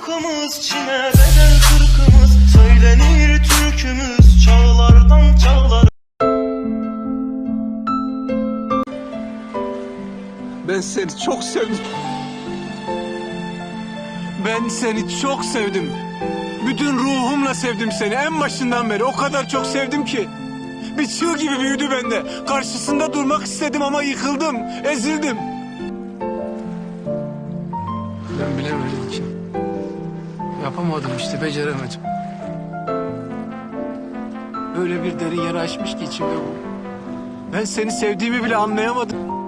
şarkımız Çin'e bedel kırkımız Söylenir türkümüz Çağlardan çağlar Ben seni çok sevdim. Ben seni çok sevdim. Bütün ruhumla sevdim seni. En başından beri O kadar çok sevdim ki. Bir çığ gibi büyüdü bende. Karşısında durmak istedim ama yıkıldım, ezildim. Yapamadım işte, beceremedim. Öyle bir derin yara açmış ki içimde bu. Ben seni sevdiğimi bile anlayamadım.